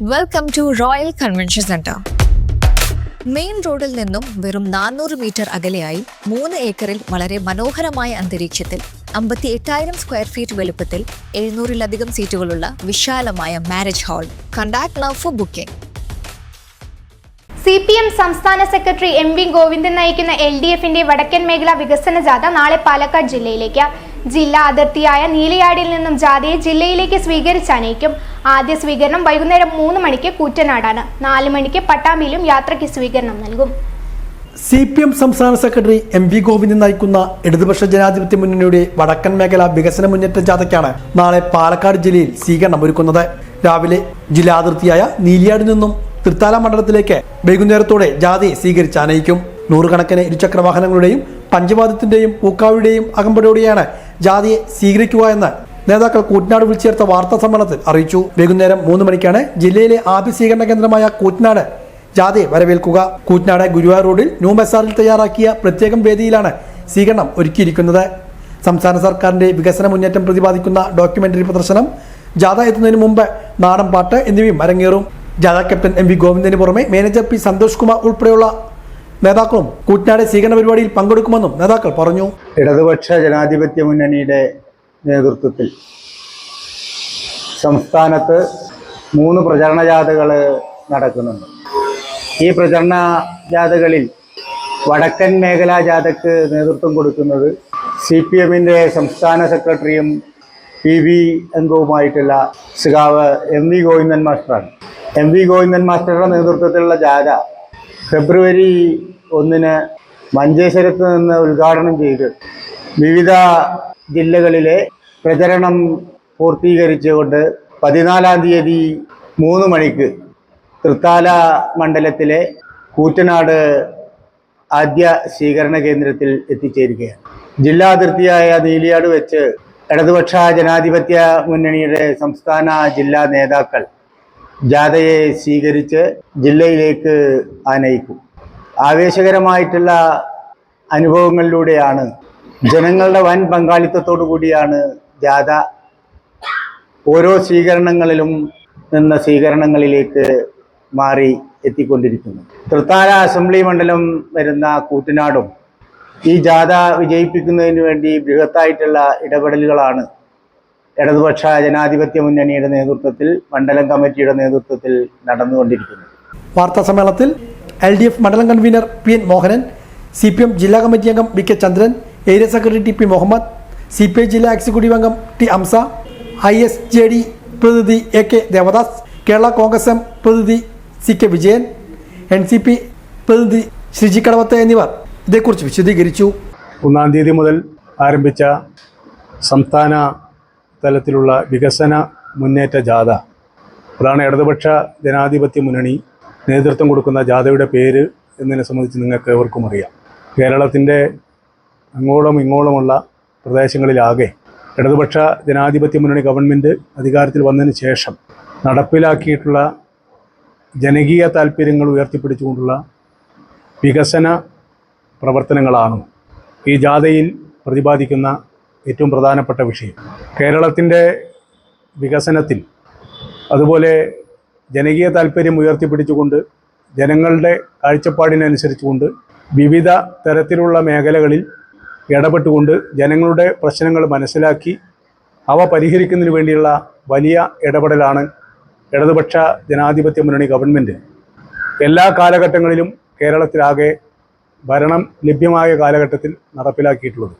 Welcome to Royal Convention Centre main റോഡിൽ നിന്നും വെറും നാനൂറ് മീറ്റർ അകലെയായി മൂന്ന് ഏക്കറിൽ വളരെ മനോഹരമായ അന്തരീക്ഷത്തിൽ അമ്പത്തി എട്ടായിരം സ്ക്വയർ ഫീറ്റ് വലുപ്പത്തിൽ എഴുന്നൂറിലധികം സീറ്റുകളുള്ള വിശാലമായ marriage hall contact now for booking C P M സംസ്ഥാന സെക്രട്ടറി എം വി ഗോവിന്ദൻ നയിക്കുന്ന എൽ ഡി എഫിന്റെ വടക്കൻ മേഖല വികസന ജാഥ നാളെ പാലക്കാട് ജില്ലയിലേക്ക്. ജില്ലാ അതിർത്തിയായ നീലയാടിൽ നിന്നും ജാഥയെ ജില്ലയിലേക്ക് സ്വീകരിച്ചനയിക്കും ആദ്യ സ്വീകരണം വൈകുന്നേരം മൂന്ന് മണിക്ക് കൂറ്റനാടാണ്. നാല് മണിക്ക് പട്ടാമ്പിയിലും യാത്രയ്ക്ക് സ്വീകരണം നൽകും. സി പി എം സംസ്ഥാന സെക്രട്ടറി എം വി ഗോവിന്ദൻ നയിക്കുന്ന ഇടതുപക്ഷ ജനാധിപത്യ മുന്നണിയുടെ വടക്കൻ മേഖല വികസന മുന്നേറ്റ ജാഥയ്ക്കാണ് നാളെ പാലക്കാട് ജില്ലയിൽ സ്വീകരണം ഒരുക്കുന്നത്. രാവിലെ ജില്ലാ അതിർത്തിയായ നീലിയാടിൽ നിന്നും തൃത്താല മണ്ഡലത്തിലേക്ക് വൈകുന്നേരത്തോടെ ജാഥയെ സ്വീകരിച്ച് അനയിക്കും നൂറുകണക്കിന് ഇരുചക്ര വാഹനങ്ങളുടെയും പഞ്ചവാദത്തിന്റെയും പൂക്കാവിയുടെയും അകമ്പടിയോടെയാണ് ജാഥയെ സ്വീകരിക്കുക എന്ന് നേതാക്കൾ കൂറ്റനാട് വിളിച്ചു ചേർത്ത വാർത്താ സമ്മേളനത്തിൽ അറിയിച്ചു. വൈകുന്നേരം മൂന്ന് മണിക്കാണ് ജില്ലയിലെ ആഭ്യ സ്വീകരണ കേന്ദ്രമായ കൂറ്റനാട് ജാഥയെ വരവേൽക്കുക. കൂറ്റനാട് ഗുരുവായൂർ റോഡിൽ ന്യൂ ബസാറിൽ തയ്യാറാക്കിയ പ്രത്യേകം വേദിയിലാണ് സ്വീകരണം ഒരുക്കിയിരിക്കുന്നത്. സംസ്ഥാന സർക്കാരിന്റെ വികസന മുന്നേറ്റം പ്രതിപാദിക്കുന്ന ഡോക്യുമെന്ററി പ്രദർശനം ജാഥ എത്തുന്നതിന് മുമ്പ് നാടൻ പാട്ട് എന്നിവയും അരങ്ങേറും. ജാഥ ക്യാപ്റ്റൻ എം വി ഗോവിന്ദന് പുറമെ മാനേജർ പി സന്തോഷ് കുമാർ ഉൾപ്പെടെയുള്ള നേതാക്കളും കൂറ്റനാട് സ്വീകരണ പരിപാടിയിൽ പങ്കെടുക്കുമെന്നും നേതാക്കൾ പറഞ്ഞു. ഇടതുപക്ഷ ജനാധിപത്യ മുന്നണിയുടെ നേതൃത്വത്തിൽ സംസ്ഥാനത്ത് മൂന്ന് പ്രചരണ ജാഥകൾ നടക്കുന്നുണ്ട്. ഈ പ്രചരണ ജാഥകളിൽ വടക്കൻ മേഖലാ ജാഥയ്ക്ക് നേതൃത്വം കൊടുക്കുന്നത് സി പി എമ്മിന്റെ സംസ്ഥാന സെക്രട്ടറിയും പി ബി അംഗവുമായിട്ടുള്ള സുഖാവ് എം വി ഗോവിന്ദൻ മാസ്റ്ററാണ്. എം വി ഗോവിന്ദൻ മാസ്റ്ററുടെ നേതൃത്വത്തിലുള്ള ജാഥ ഫെബ്രുവരി ഒന്നിന് മഞ്ചേശ്വരത്ത് നിന്ന് ഉദ്ഘാടനം ചെയ്ത് വിവിധ ജില്ലകളിലെ പ്രചരണം പൂർത്തീകരിച്ചുകൊണ്ട് പതിനാലാം തീയതി മൂന്ന് മണിക്ക് തൃത്താല മണ്ഡലത്തിലെ കൂറ്റനാട് ആദ്യ സ്വീകരണ കേന്ദ്രത്തിൽ എത്തിച്ചേരുകയാണ്. ജില്ലാ അതിർത്തിയായ നീലിയാട് വെച്ച് ഇടതുപക്ഷ ജനാധിപത്യ മുന്നണിയുടെ സംസ്ഥാന ജില്ലാ നേതാക്കൾ ജാഥയെ സ്വീകരിച്ച് ജില്ലയിലേക്ക് ആനയിക്കും. ആവേശകരമായിട്ടുള്ള അനുഭവങ്ങളിലൂടെയാണ് ജനങ്ങളുടെ വൻ പങ്കാളിത്തത്തോടു കൂടിയാണ് ജാഥ. ഓരോ സ്വീകരണങ്ങളിലും നിന്ന സ്വീകരണങ്ങളിലേക്ക് മാറി എത്തിക്കൊണ്ടിരിക്കുന്നു. തൃത്താല അസംബ്ലി മണ്ഡലം വരുന്ന കൂറ്റനാടും ഈ ജാഥ വിജയിപ്പിക്കുന്നതിന് വേണ്ടി ബൃഹത്തായിട്ടുള്ള ഇടപെടലുകളാണ് ഇടതുപക്ഷ ജനാധിപത്യ മുന്നണിയുടെ നേതൃത്വത്തിൽ മണ്ഡലം കമ്മിറ്റിയുടെ നേതൃത്വത്തിൽ നടന്നുകൊണ്ടിരിക്കുന്നത്. വാർത്താ സമ്മേളനത്തിൽ എൽ ഡി എഫ് മണ്ഡലം convener P N Mohanan C P M ജില്ലാ കമ്മിറ്റി അംഗം V K Chandran area secretary T P Muhammad C P I ജില്ലാ എക്സിക്യൂട്ടീവ് അംഗം T Amsa I S J D പ്രതിനിധി A K Devadas Kerala Congress M പ്രതിനിധി C K Vijayan N C P പ്രതിനിധി ശ്രീജി കടവത്ത് എന്നിവർ ഇതേക്കുറിച്ച് വിശദീകരിച്ചു. ഒന്നാം തീയതി മുതൽ ആരംഭിച്ച സംസ്ഥാന തലത്തിലുള്ള വികസന മുന്നേറ്റ ജാഥ. അതാണ് ഇടതുപക്ഷ ജനാധിപത്യ മുന്നണി നേതൃത്വം കൊടുക്കുന്ന ജാഥയുടെ പേര് എന്നതിനെ സംബന്ധിച്ച് നിങ്ങൾക്ക് ഏവർക്കും അറിയാം. കേരളത്തിന്റെ അങ്ങോളം ഇങ്ങോളമുള്ള പ്രദേശങ്ങളിലാകെ ഇടതുപക്ഷ ജനാധിപത്യ മുന്നണി ഗവൺമെന്റ് അധികാരത്തിൽ വന്നതിന് ശേഷം നടപ്പിലാക്കിയിട്ടുള്ള ജനകീയ താല്പര്യങ്ങൾ ഉയർത്തിപ്പിടിച്ചുകൊണ്ടുള്ള വികസന പ്രവർത്തനങ്ങളാണ് ഈ ജാഥയിൽ പ്രതിപാദിക്കുന്ന ഏറ്റവും പ്രധാനപ്പെട്ട വിഷയം. കേരളത്തിന്റെ വികസനത്തിൽ അതുപോലെ ജനകീയ താല്പര്യം ഉയർത്തിപ്പിടിച്ചുകൊണ്ട് ജനങ്ങളുടെ കാഴ്ചപ്പാടിനനുസരിച്ചുകൊണ്ട് വിവിധ തരത്തിലുള്ള മേഖലകളിൽ ഇടപെട്ടുകൊണ്ട് ജനങ്ങളുടെ പ്രശ്നങ്ങൾ മനസ്സിലാക്കി അവ പരിഹരിക്കുന്നതിന് വേണ്ടിയുള്ള വലിയ ഇടപെടലാണ് ഇടതുപക്ഷ ജനാധിപത്യ മുന്നണി ഗവൺമെന്റ് എല്ലാ കാലഘട്ടങ്ങളിലും കേരളത്തിലാകെ ഭരണം ലഭ്യമായ കാലഘട്ടത്തിൽ നടപ്പിലാക്കിയിട്ടുള്ളത്.